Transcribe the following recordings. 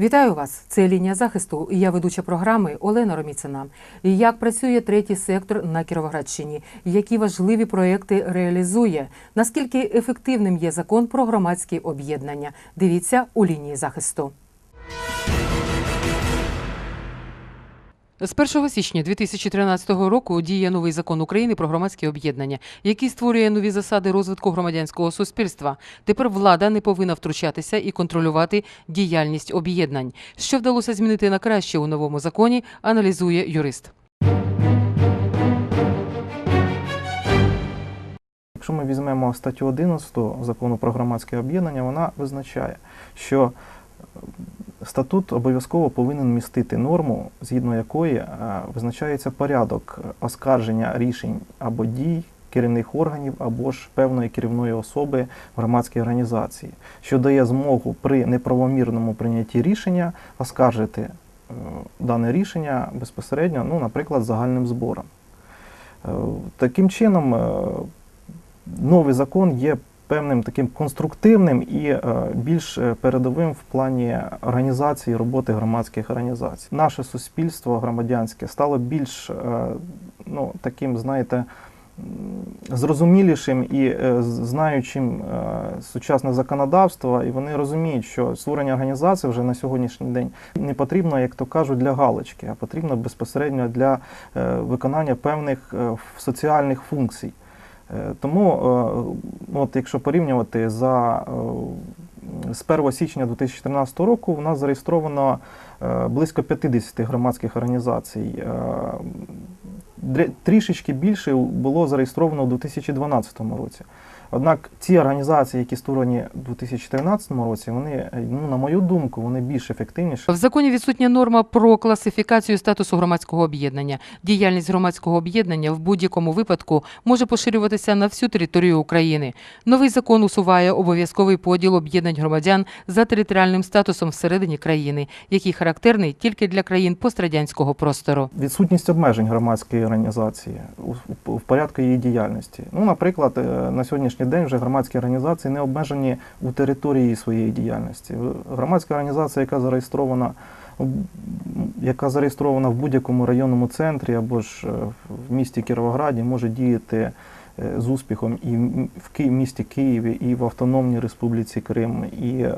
Вітаю вас! Це лінія захисту. Я ведуча програми Олена Роміцина. Як працює третій сектор на Кіровоградщині? Які важливі проекти реалізує? Наскільки ефективним є закон про громадські об'єднання? Дивіться у лінії захисту. З 1 січня 2013 року діє новий закон України про громадські об'єднання, який створює нові засади розвитку громадянського суспільства. Тепер влада не повинна втручатися і контролювати діяльність об'єднань. Що вдалося змінити на краще у новому законі, аналізує юрист. Якщо ми візьмемо статтю 11 закону про громадське об'єднання, вона визначає, що статут обов'язково повинен містити норму, згідно якої е, визначається порядок оскарження рішень або дій керівних органів або ж певної керівної особи в громадській організації, що дає змогу при неправомірному прийнятті рішення оскаржити е, дане рішення безпосередньо, ну, наприклад, загальним збором. Е, Таким чином, новий закон є певним таким конструктивним і е, більш е, передовим в плані організації роботи громадських організацій. Наше суспільство громадянське стало більш е, ну, таким, знаєте, зрозумілішим і знаючим сучасне законодавство, і вони розуміють, що створення організації вже на сьогоднішній день не потрібно, як то кажуть, для галочки, а потрібно безпосередньо для виконання певних соціальних функцій. Е, Тому, е, от якщо порівнювати за е, з 1 січня 2014 року, у нас зареєстровано близько 50 громадських організацій. Трішечки більше було зареєстровано у 2012 році. Однак ці організації, які створені у 2013 році, вони, ну, на мою думку, вони більш ефективніші. В законі відсутня норма про класифікацію статусу громадського об'єднання. Діяльність громадського об'єднання в будь-якому випадку може поширюватися на всю територію України. Новий закон усуває обов'язковий поділ об'єднань громадян за територіальним статусом всередині країни, який характерний тільки для країн пострадянського простору. Відсутність обмежень громадської організації в порядку її діяльності. Ну, наприклад, е, на сьогоднішній день вже громадські організації не обмежені у території своєї діяльності. Громадська організація, яка зареєстрована, яка зареєстрована в будь-якому районному центрі або ж е, в місті Кіровограді, може діяти е, з успіхом і в місті Києві, і в Автономній Республіці Крим, і е,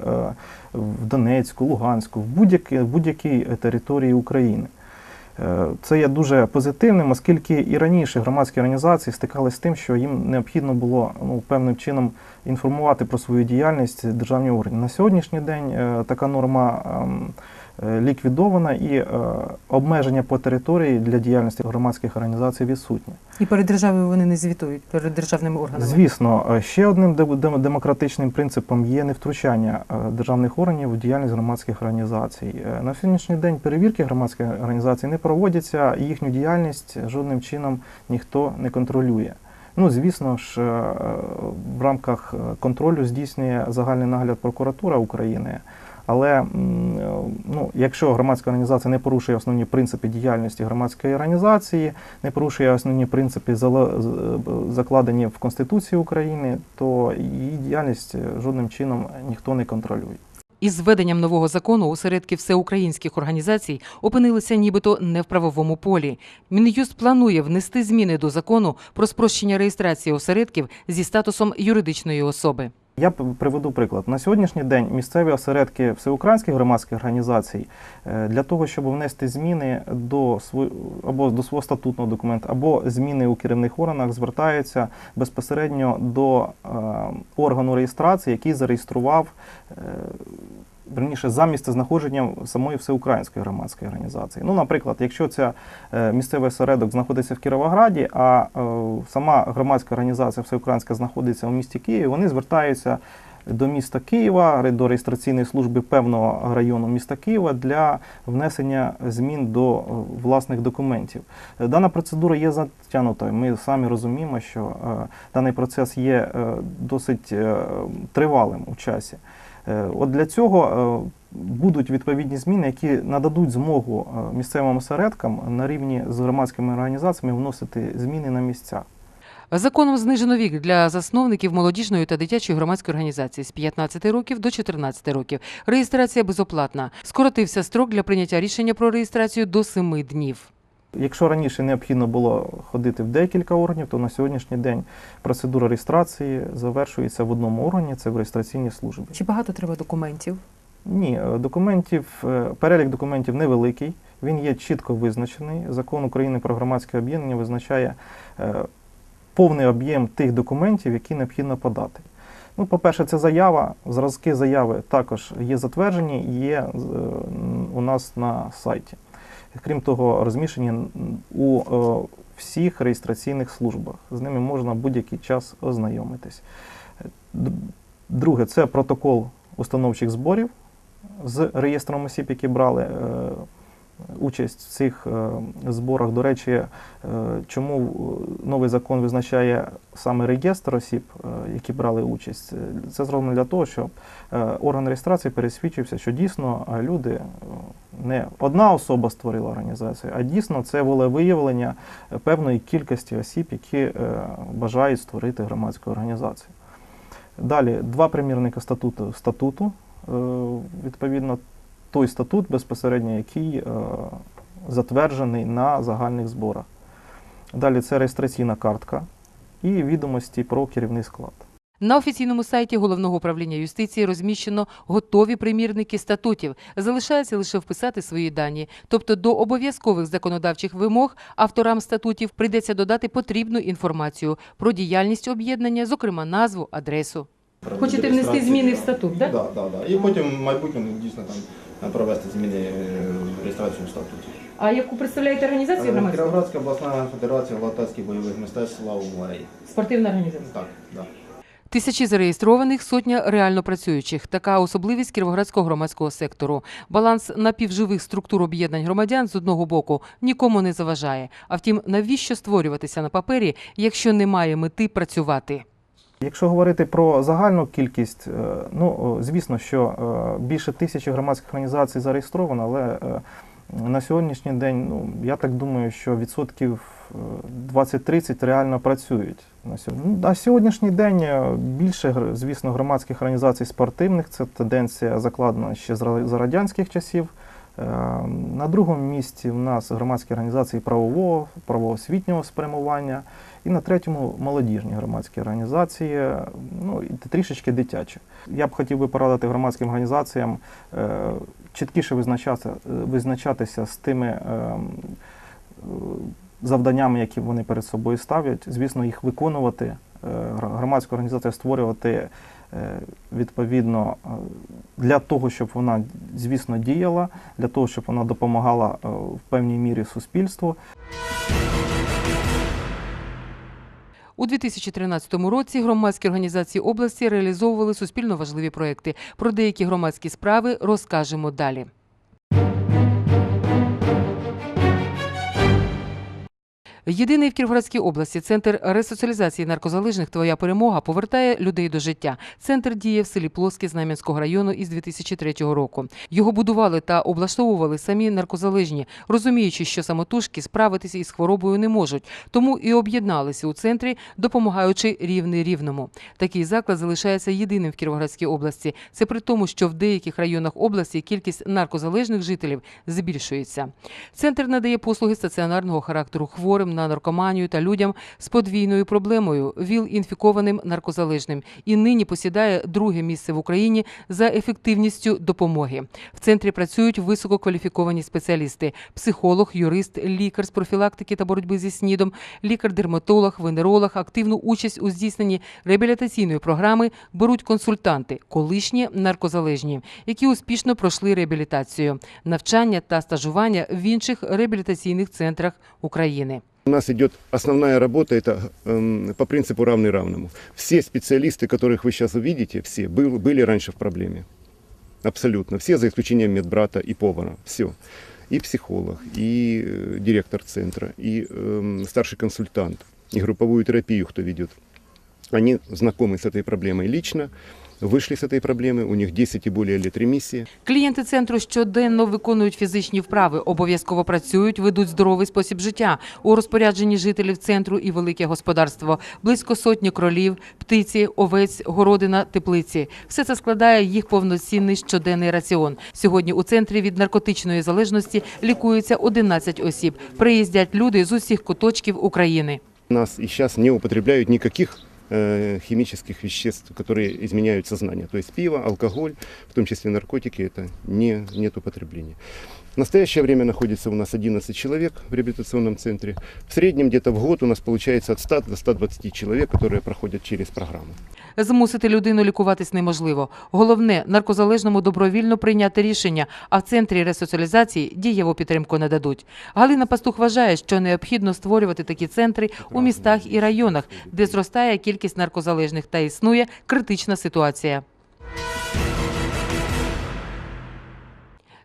в Донецьку, Луганську, в будь-якій території України. Е, Це є дуже позитивним, оскільки і раніше громадські організації стикалися з тим, що їм необхідно було ну, певним чином інформувати про свою діяльність державні органи. На сьогоднішній день е, така норма ем, ліквідована і е, обмеження по території для діяльності громадських організацій відсутні. І перед державою вони не звітують перед державними органами. Звісно, е, ще одним дем- дем- демократичним принципом є невтручання е, державних органів у діяльність громадських організацій. Е, На сьогоднішній день перевірки громадських організацій не проводяться, їхню діяльність жодним чином ніхто не контролює. Ну, звісно ж, е, в рамках е, контролю здійснює загальний нагляд прокуратура України. Але ну, якщо громадська організація не порушує основні принципи діяльності громадської організації, не порушує основні принципи, е, закладені в Конституції України, то її діяльність е, жодним чином ніхто не контролює. Із введенням нового закону осередки всеукраїнських організацій опинилися нібито не в правовому полі. Мін'юст планує внести зміни до закону про спрощення реєстрації осередків зі статусом юридичної особи. Я приведу приклад. На сьогоднішній день місцеві осередки всеукраїнських громадських організацій е, для того, щоб внести зміни до сво- або до свого статутного документу, або зміни у керівних органах, звертаються безпосередньо до е, органу реєстрації, який зареєстрував. Верніше за місцезнаходженням самої всеукраїнської громадської організації. Ну, наприклад, якщо ця е, місцевий осередок знаходиться в Кіровограді, а е, сама громадська організація всеукраїнська знаходиться у місті Києві, вони звертаються до міста Києва, до реєстраційної служби певного району міста Києва для внесення змін до е, власних документів. Дана процедура є затягнутою. Ми самі розуміємо, що даний процес є досить тривалим у часі. Е, От для цього е, будуть відповідні зміни, які нададуть змогу е, місцевим осередкам на рівні з громадськими організаціями вносити зміни на місцях. Законом знижено вік для засновників молодіжної та дитячої громадської організації з 15 років до 14 років. Реєстрація безоплатна. Скоротився строк для прийняття рішення про реєстрацію до 7 днів. Якщо раніше необхідно було ходити в декілька органів, то на сьогоднішній день процедура реєстрації завершується в одному органі, це в реєстраційній службі. Чи багато треба документів? Ні, е, документів, е, перелік документів невеликий, він є чітко визначений. Закон України про громадське об'єднання визначає е, повний об'єм тих документів, які необхідно подати. Ну, по-перше, це заява. Зразки заяви також є затверджені є у нас на сайті. Крім того, розміщені у е, всіх реєстраційних службах. З ними можна будь-який час ознайомитись. Друге, це протокол установчих зборів з реєстром осіб, які брали е, участь в цих е, зборах. До речі, е, чому е, новий закон визначає саме реєстр осіб, які брали участь? Це зроблено для того, щоб орган реєстрації пересвідчився, що дійсно люди не одна особа створила організацію, а дійсно це волевиявлення певної кількості осіб, які бажають створити громадську організацію. Далі два примірника статуту статуту. Відповідно, той статут, безпосередньо який е, затверджений на загальних зборах. Далі це реєстраційна картка і відомості про керівний склад. На офіційному сайті головного управління юстиції розміщено готові примірники статутів. Залишається лише вписати свої дані. Тобто до обов'язкових законодавчих вимог авторам статутів прийдеться додати потрібну інформацію про діяльність об'єднання, зокрема назву, адресу. Хочете внести зміни в статут, да? Да, да, да. І потім в майбутньому дійсно там провести зміни е, в реєстрацію статуті. А яку представляєте організацію Е, Кіровоградська обласна федерація латацьких бойових мистецтв Слава Морей. Спортивна організація. Так, да. Тисячі зареєстрованих, сотня реально працюючих. Така особливість кіровоградського громадського сектору. Баланс напівживих структур об'єднань громадян з одного боку нікому не заважає. А втім, навіщо створюватися на папері, якщо немає мети працювати? Якщо говорити про загальну кількість, е, ну звісно, що е, більше тисячі громадських організацій зареєстровано, але е, на сьогоднішній день, ну я так думаю, що відсотків е, 20-30 реально працюють. На. Ну, сьогоднішній день більше, звісно, громадських організацій спортивних. Це тенденція закладена ще з радянських часів. Е, На другому місці в нас громадські організації правового, правоосвітнього спрямування. І на третьому молодіжні громадські організації, ну і трішечки дитячі. Я б хотів би порадити громадським організаціям е, чіткіше визначатися, визначатися з тими е, е, завданнями, які вони перед собою ставлять. Звісно, їх виконувати, е, громадську організацію створювати е, відповідно е, для того, щоб вона, звісно, діяла, для того, щоб вона допомагала е, в певній мірі суспільству. У 2013 році громадські організації області реалізовували суспільно важливі проекти. Про деякі громадські справи розкажемо далі. Єдиний в Кіровоградській області центр ресоціалізації наркозалежних Твоя перемога повертає людей до життя. Центр діє в селі Плоске Знам'янського району із 2003 року. Його будували та облаштовували самі наркозалежні, розуміючи, що самотужки справитися із хворобою не можуть, тому і об'єдналися у центрі, допомагаючи рівний рівному. Такий заклад залишається єдиним в Кіровоградській області. Це при тому, що в деяких районах області кількість наркозалежних жителів збільшується. Центр надає послуги стаціонарного характеру хворим на наркоманію та людям з подвійною проблемою ВІЛ-інфікованим наркозалежним і нині посідає друге місце в Україні за ефективністю допомоги. В центрі працюють висококваліфіковані спеціалісти: психолог, юрист, лікар з профілактики та боротьби зі снідом, лікар-дерматолог, венеролог. Активну участь у здійсненні реабілітаційної програми беруть консультанти, колишні наркозалежні, які успішно пройшли реабілітацію, навчання та стажування в інших реабілітаційних центрах України. У нас идет основная работа, это эм, по принципу равный равному. Все специалисты, которых вы сейчас увидите, все был- были раньше в проблеме. Абсолютно. Все, за исключением медбрата и повара. Все. И психолог, и э, директор центра, и эм, старший консультант, и групповую терапию, кто ведет. Они знакомы с этой проблемой лично, вышли с этой проблемы, у них 10 и более лет ремиссии. Клієнти центру щоденно виконують фізичні вправи, обов'язково працюють, ведуть здоровий спосіб життя. У розпорядженні жителів центру і велике господарство. Близько сотні кролів, птиці, овець, городина, теплиці. Все це складає їх повноцінний щоденний раціон. Сьогодні у центрі від наркотичної залежності лікується 11 осіб. Приїздять люди з усіх куточків України. У нас и сейчас не употребляют никаких э, химических веществ, которые изменяют сознание. То есть пиво, алкоголь, в том числе наркотики, это не, нет употребления. В настоящее время находится у нас 11 человек в реабилитационном центре. В среднем где-то в год у нас получается от 100 до 120 человек, которые проходят через программу. Змусити людину лікуватись неможливо. Головне наркозалежному добровільно прийняти рішення, а в центрі ресоціалізації дієву підтримку нададуть. Галина Пастух вважає, що необхідно створювати такі центри у містах і районах, де зростає кількість наркозалежних та існує критична ситуація.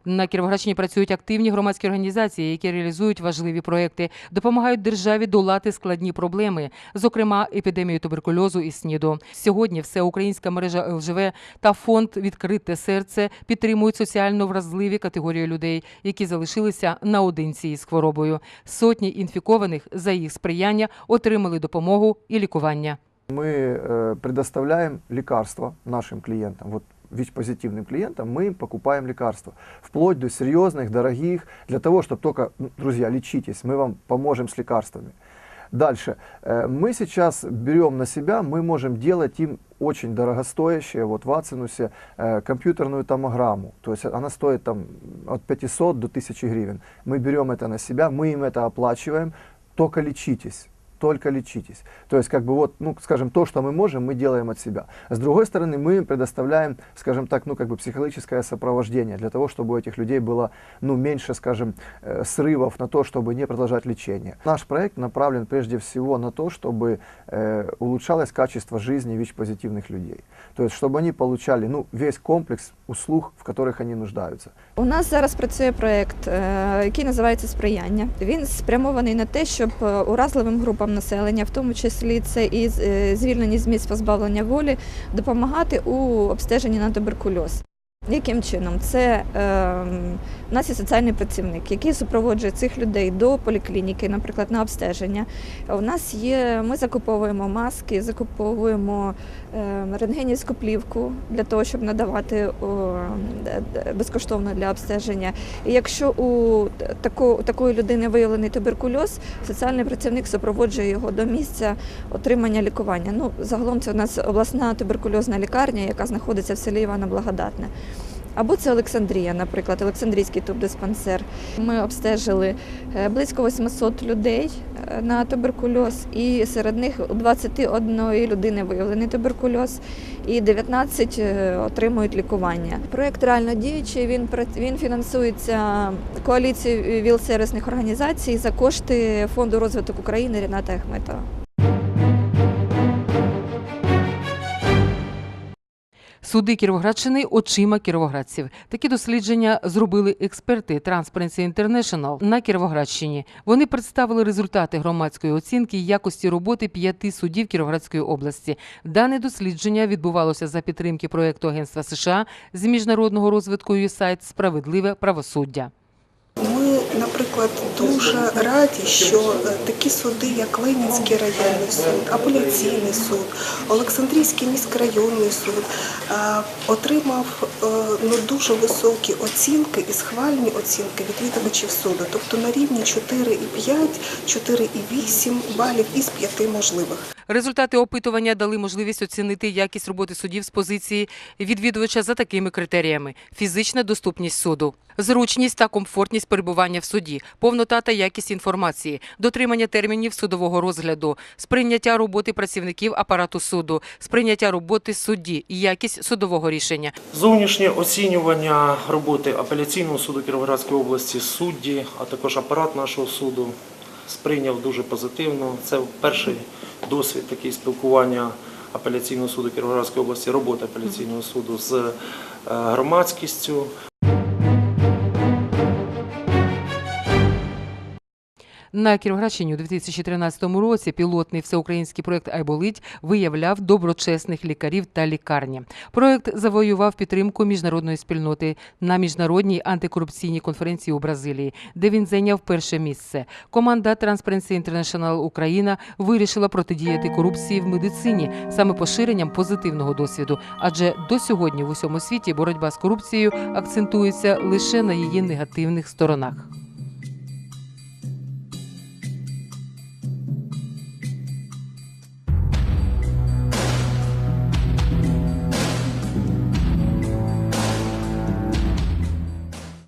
На Кіровоградщині працюють активні громадські організації, які реалізують важливі проекти, допомагають державі долати складні проблеми, зокрема епідемію туберкульозу і СНІДу. Сьогодні всеукраїнська мережа ЛЖВ та фонд Відкрите серце підтримують соціально вразливі категорії людей, які залишилися наодинці із хворобою. Сотні інфікованих за їх сприяння отримали допомогу і лікування. Мы э, предоставляем лекарства нашим клиентам. Вот ВИЧ-позитивным клиентам мы им покупаем лекарства. Вплоть до серьезных, дорогих, для того, чтобы только, ну, друзья, лечитесь, мы вам поможем с лекарствами. Дальше. Э, Мы сейчас берем на себя, мы можем делать им очень дорогостоящее, вот в Ацинусе, э, компьютерную томограмму. То есть она стоит там от 500 до 1000 гривен. Мы берем это на себя, мы им это оплачиваем, только лечитесь только лечитесь. То есть, как бы вот, ну, скажем, то, что мы можем, мы делаем от себя. С другой стороны, мы им предоставляем, скажем так, ну, как бы психологическое сопровождение для того, чтобы у этих людей было, ну, меньше, скажем, э, срывов на то, чтобы не продолжать лечение. Наш проект направлен прежде всего на то, чтобы э, улучшалось качество жизни ВИЧ-позитивных людей. То есть, чтобы они получали, ну, весь комплекс услуг, в которых они нуждаются. У нас зараз працює проект, е, який називається Сприяння. Він спрямований на те, щоб е, уразливим групам населення, в тому числі це і е, звільнені з місць позбавлення волі, допомагати у обстеженні на туберкульоз. Яким чином? Це е, у нас є соціальний працівник, який супроводжує цих людей до поліклініки, наприклад, на обстеження. У нас є, ми закуповуємо маски, закуповуємо е, рентгенівську плівку для того, щоб надавати о, д- д- безкоштовно для обстеження. І якщо у тако, такої людини виявлений туберкульоз, соціальний працівник супроводжує його до місця отримання лікування. Ну, загалом це у нас обласна туберкульозна лікарня, яка знаходиться в селі Івана Благодатне. Або це Олександрія, наприклад, Олександрійський тубдиспансер. Ми обстежили е, близько 800 людей е, на туберкульоз, і серед них у 21 людини виявлений туберкульоз, і 19 е, отримують лікування. Проект реально діючий. Він він фінансується коаліцією віл-сервісних організацій за кошти фонду розвиток України Ріната Ахметова. Суди Кіровоградщини очима кіровоградців. Такі дослідження зробили експерти Transparency International на Кіровоградщині. Вони представили результати громадської оцінки якості роботи п'яти судів Кіровоградської області. Дане дослідження відбувалося за підтримки проєкту Агентства США з міжнародного розвитку USAID «Справедливе правосуддя». Дуже раді, що е, такі суди, як Ленінський районний суд, апеляційний суд, Олександрійський міськрайонний суд, е, отримав е, ну, дуже високі оцінки і схвальні оцінки відвідувачів суду, тобто на рівні 4,5, 4,8 балів із 5 можливих. Результати опитування дали можливість оцінити якість роботи судів з позиції відвідувача за такими критеріями: фізична доступність суду, зручність та комфортність перебування в суді, повнота та якість інформації, дотримання термінів судового розгляду, сприйняття роботи працівників апарату суду, сприйняття роботи судді і якість судового рішення. Зовнішнє оцінювання роботи апеляційного суду Кіровоградської області, судді, а також апарат нашого суду сприйняв дуже позитивно. Це перший досвід такий спілкування апеляційного суду Кіровоградської області, роботи апеляційного суду з е, громадськістю. На Кіровоградщині у 2013 році пілотний всеукраїнський проект Айболить виявляв доброчесних лікарів та лікарні. Проект завоював підтримку міжнародної спільноти на міжнародній антикорупційній конференції у Бразилії, де він зайняв перше місце. Команда Transparency International Україна вирішила протидіяти корупції в медицині саме поширенням позитивного досвіду, адже до сьогодні в усьому світі боротьба з корупцією акцентується лише на її негативних сторонах.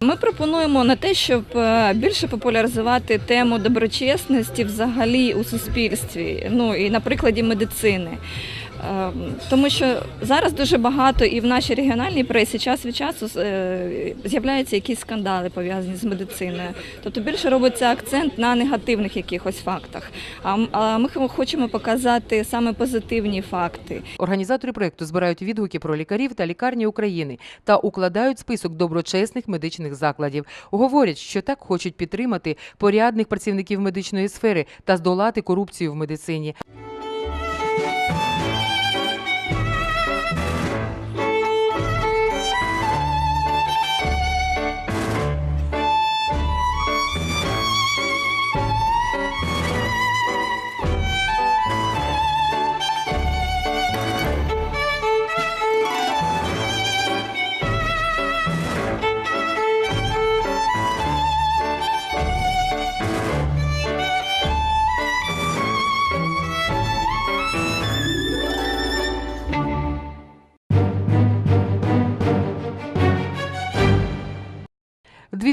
Ми пропонуємо на те, щоб е, більше популяризувати тему доброчесності взагалі у суспільстві, ну і на прикладі медицини. Е, Тому що зараз дуже багато і в нашій регіональній пресі час від часу е, з'являються якісь скандали пов'язані з медициною. Тобто більше робиться акцент на негативних якихось фактах. А ми хочемо показати саме позитивні факти. Організатори проекту збирають відгуки про лікарів та лікарні України та укладають список доброчесних медичних закладів. Говорять, що так хочуть підтримати порядних працівників медичної сфери та здолати корупцію в медицині. –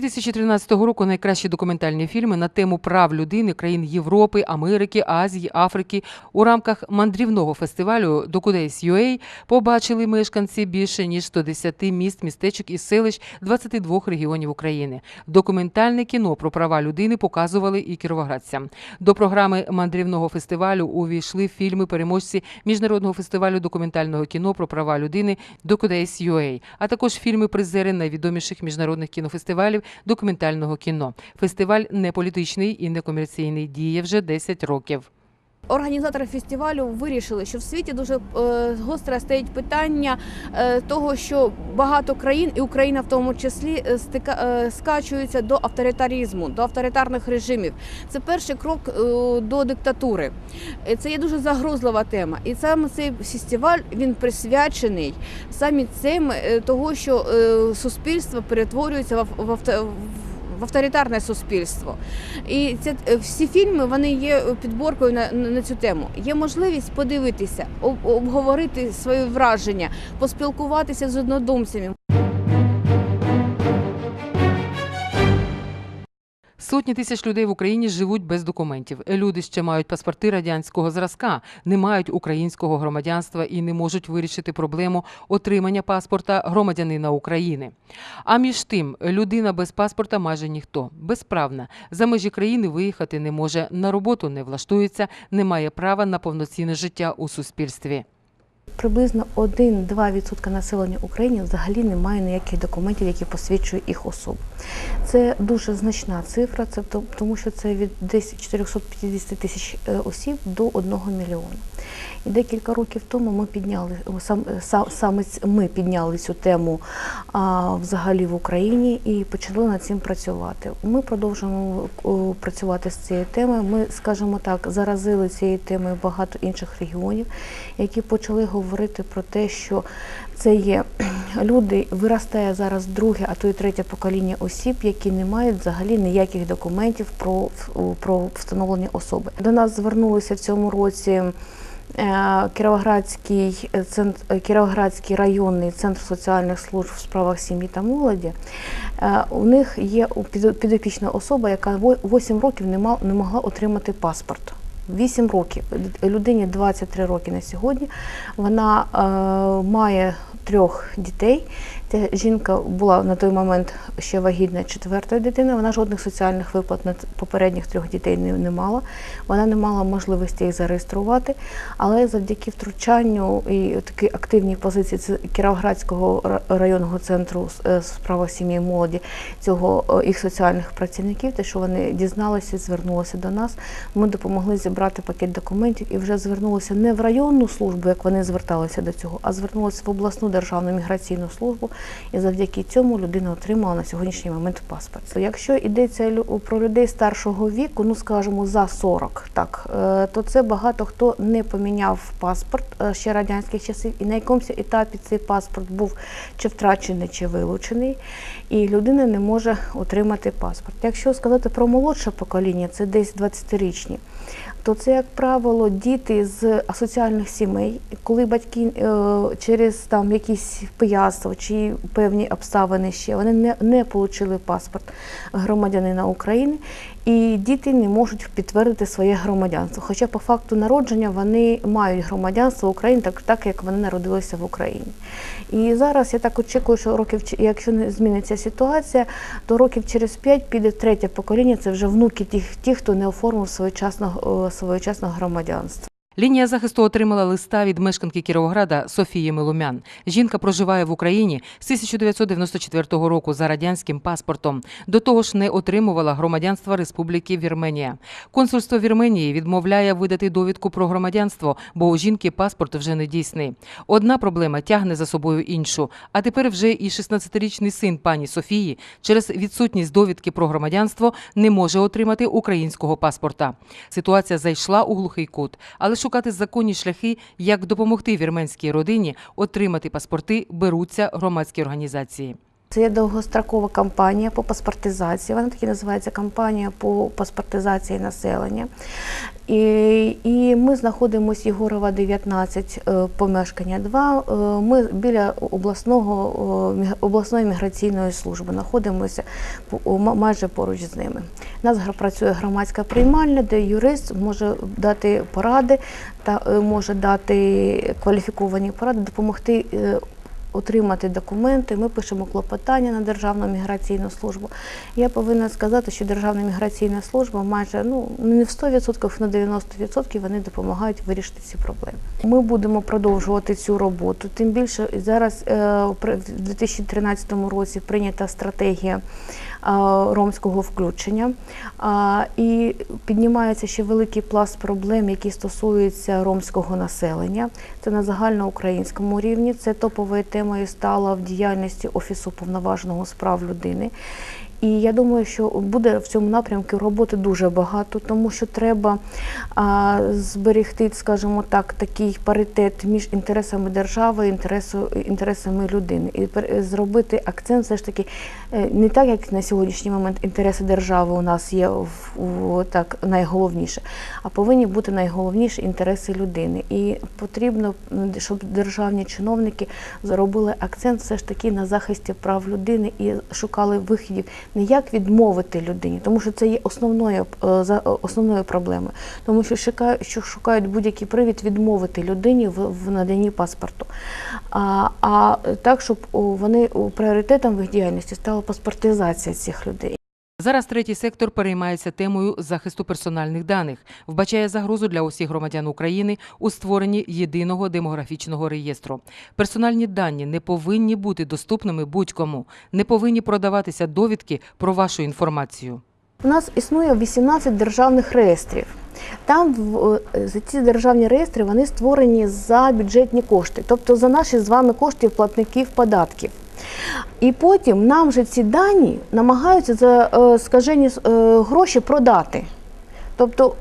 2013 року найкращі документальні фільми на тему прав людини країн Європи, Америки, Азії, Африки у рамках мандрівного фестивалю Docudades.ua побачили мешканці більше ніж 110 міст, містечок і селищ 22 регіонів України. Документальне кіно про права людини показували і кіровоградцям. До програми мандрівного фестивалю увійшли фільми переможці міжнародного фестивалю документального кіно про права людини Docudades.ua, а також фільми призери найвідоміших міжнародних кінофестивалів документального кіно. Фестиваль не політичний і не комерційний, діє вже 10 років. Організатори фестивалю вирішили, що в світі дуже е, гостро стоїть питання е, того, що багато країн, і Україна в тому числі, е, стика, скачуються до авторитаризму, до авторитарних режимів. Це перший крок до диктатури. Це є дуже загрозлива тема. І саме цей фестиваль він присвячений саме цим того, що суспільство перетворюється в, в, авторитарне суспільство. І це е, всі фільми вони є підборкою на, на на цю тему. Є можливість подивитися, об- обговорити свої враження, поспілкуватися з однодумцями. Сотні тисяч людей в Україні живуть без документів. Люди ще мають паспорти радянського зразка, не мають українського громадянства і не можуть вирішити проблему отримання паспорта громадянина України. А між тим, людина без паспорта майже ніхто, безправна. За межі країни виїхати не може, на роботу не влаштується, не має права на повноцінне життя у суспільстві. Приблизно 1-2% населення України взагалі не має ніяких документів, які посвідчують їх особу. Це дуже значна цифра, це то- тому що це від десь 450 тисяч е, осіб до 1 мільйона. І декілька років тому ми підняли сам, саме ми підняли цю тему а, взагалі в Україні і почали над цим працювати. Ми продовжуємо працювати з цією темою. Ми, скажімо так, заразили цією темою багато інших регіонів, які почали говорити про те, що це є люди, виростає зараз друге, а то й третє покоління осіб, які не мають взагалі ніяких документів про, про встановлення особи. До нас звернулися в цьому році. е, Кіровоградський центр, Кіровоградський районний центр соціальних служб в справах сім'ї та молоді. Е, У них є підопічна особа, яка 8 років не могла отримати паспорт. 8 років. Людині 23 роки на сьогодні. Вона е, має трьох дітей. Ця жінка була на той момент ще вагітна четвертою дитиною. Вона жодних соціальних виплат на попередніх трьох дітей не, не мала. Вона не мала можливості їх зареєструвати. Але завдяки втручанню і такій активній позиції Кіровоградського районного центру е, справа сім'ї і молоді цього їх соціальних працівників, те, що вони дізналися, звернулися до нас. Ми допомогли зібрати пакет документів і вже звернулися не в районну службу, як вони зверталися до цього, а звернулися в обласну державну міграційну службу. І завдяки цьому людина отримала на сьогоднішній момент паспорт. Якщо йдеться про людей старшого віку, ну скажімо, за 40, так, е, то це багато хто не поміняв паспорт е, ще радянських часів, і на якомусь етапі цей паспорт був чи втрачений, чи вилучений, і людина не може отримати паспорт. Якщо сказати про молодше покоління, це десь 20-річні то це, як правило, діти з асоціальних сімей, коли батьки е, через там якісь пияцтво чи певні обставини ще вони не, не отримали паспорт громадянина України, і діти не можуть підтвердити своє громадянство. Хоча по факту народження вони мають громадянство України, так, так як вони народилися в Україні. І зараз я так очікую, що років, якщо не зміниться ситуація, то років через п'ять піде третє покоління. Це вже внуки тих, ті, хто не оформив своєчасно, е, своєчасно громадянство. Лінія захисту отримала листа від мешканки Кіровограда Софії Милумян. Жінка проживає в Україні з 1994 року за радянським паспортом. До того ж, не отримувала громадянства Республіки Вірменія. Консульство Вірменії відмовляє видати довідку про громадянство, бо у жінки паспорт вже не дійсний. Одна проблема тягне за собою іншу. А тепер вже і 16-річний син пані Софії через відсутність довідки про громадянство не може отримати українського паспорта. Ситуація зайшла у глухий кут, але шукати законні шляхи, як допомогти вірменській родині отримати паспорти, беруться громадські організації. Це є довгострокова кампанія по паспортизації. Вона так називається кампанія по паспортизації населення. І, і ми знаходимося Єгорова 19, е, помешкання 2. Е, Ми біля обласного, е, обласної міграційної служби знаходимося майже поруч з ними. У нас працює громадська приймальня, де юрист може дати поради та може дати кваліфіковані поради, допомогти отримати документи. Ми пишемо клопотання на Державну міграційну службу. Я повинна сказати, що Державна міграційна служба майже ну не в 100%, на 90% вони допомагають вирішити ці проблеми. Ми будемо продовжувати цю роботу. Тим більше зараз е, в 2013 році прийнята стратегія ромського включення. І піднімається ще великий пласт проблем, які стосуються ромського населення. Це на загальноукраїнському рівні. Це топовою темою стала в діяльності Офісу повноваженого справ людини. І я думаю, що буде в цьому напрямку роботи дуже багато, тому що треба а, зберегти, скажімо так, такий паритет між інтересами держави і інтересу, інтересами людини, і зробити акцент все ж таки е, не так, як на сьогоднішній момент інтереси держави у нас є в, в так найголовніше, а повинні бути найголовніші інтереси людини. І потрібно, щоб державні чиновники зробили акцент все ж таки на захисті прав людини і шукали виходів не як відмовити людині, тому що це є основною е, за- основною проблемою, тому що шукають, що шукають будь-який привід відмовити людині в, наданні паспорту. А, а так, щоб вони пріоритетом в їх діяльності стала паспортизація цих людей. Зараз третій сектор переймається темою захисту персональних даних, вбачає загрозу для усіх громадян України у створенні єдиного демографічного реєстру. Персональні дані не повинні бути доступними будь-кому, не повинні продаватися довідки про вашу інформацію. У нас існує 18 державних реєстрів. Там е, ці державні реєстри вони створені за бюджетні кошти, тобто за наші з вами кошти платників податків. І потім нам вже ці дані намагаються за е, скажені е, гроші продати. Тобто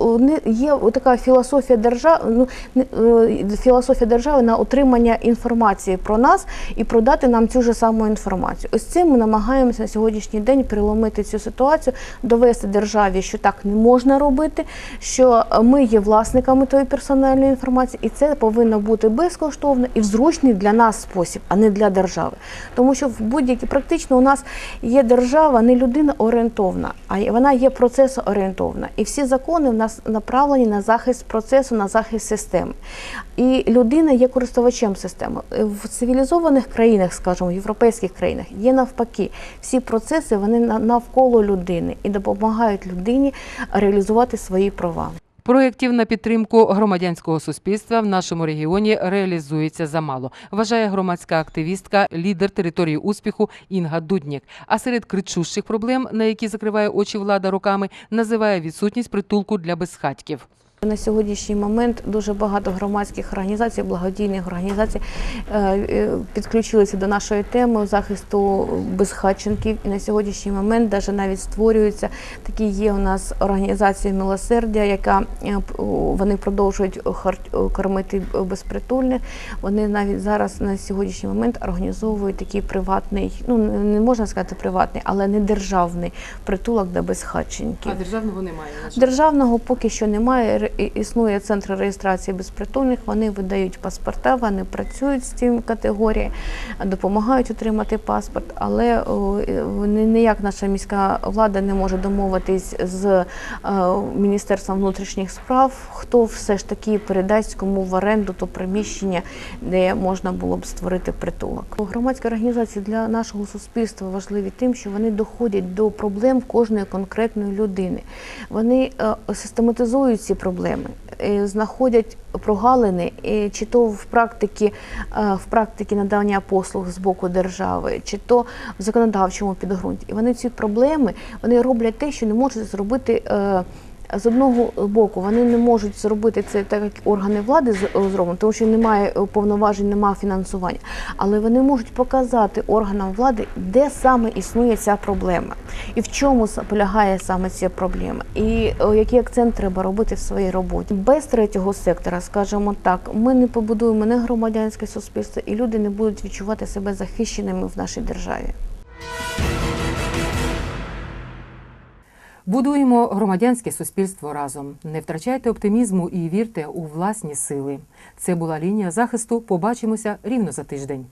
є така філософія держави, ну, е, філософія держави на отримання інформації про нас і продати нам цю ж саму інформацію. Ось цим ми намагаємося на сьогоднішній день переломити цю ситуацію, довести державі, що так не можна робити, що ми є власниками тої персональної інформації, і це повинно бути безкоштовно і в зручний для нас спосіб, а не для держави. Тому що в будь-якій практично у нас є держава не людина орієнтовна, а вона є процесоорієнтовна. І всі закони закони в нас направлені на захист процесу, на захист системи. І людина є користувачем системи. В цивілізованих країнах, скажімо, в європейських країнах, є навпаки. Всі процеси вони навколо людини і допомагають людині реалізувати свої права. Проєктів на підтримку громадянського суспільства в нашому регіоні реалізується замало, вважає громадська активістка, лідер території успіху Інга Дуднік. А серед кричущих проблем, на які закриває очі влада руками, називає відсутність притулку для безхатьків. На сьогоднішній момент дуже багато громадських організацій, благодійних організацій е, е, підключилися до нашої теми захисту безхатченків. І на сьогоднішній момент даже навіть створюються такі є у нас організація милосердя, яка е, вони продовжують кормити безпритульних. Вони навіть зараз на сьогоднішній момент організовують такий приватний, ну не можна сказати приватний, але не державний притулок для безхатченків. державного немає. Державного поки що немає. Існує центр реєстрації безпритульних. Вони видають паспорта, вони працюють з цим категорією, допомагають отримати паспорт. Але е, ніяк наша міська влада не може домовитись з е, міністерством внутрішніх справ, хто все ж таки передасть кому в оренду то приміщення, де можна було б створити притулок. Громадські організації для нашого суспільства важливі тим, що вони доходять до проблем кожної конкретної людини. Вони е, систематизують ці проблеми, е, знаходять прогалини, е, чи то в практиці, е, в практиці надання послуг з боку держави, чи то в законодавчому підґрунті. І вони ці проблеми вони роблять те, що не можуть зробити. Е, з одного боку, вони не можуть зробити це так, як органи влади з- зроблять, тому що немає е, повноважень, немає фінансування. Але вони можуть показати органам влади, де саме існує ця проблема, і в чому полягає саме ця проблема, і який акцент треба робити в своїй роботі. Без третього сектора, скажімо так, ми не побудуємо не громадянське суспільство, і люди не будуть відчувати себе захищеними в нашій державі. Будуємо громадянське суспільство разом. Не втрачайте оптимізму і вірте у власні сили. Це була лінія захисту. Побачимося рівно за тиждень.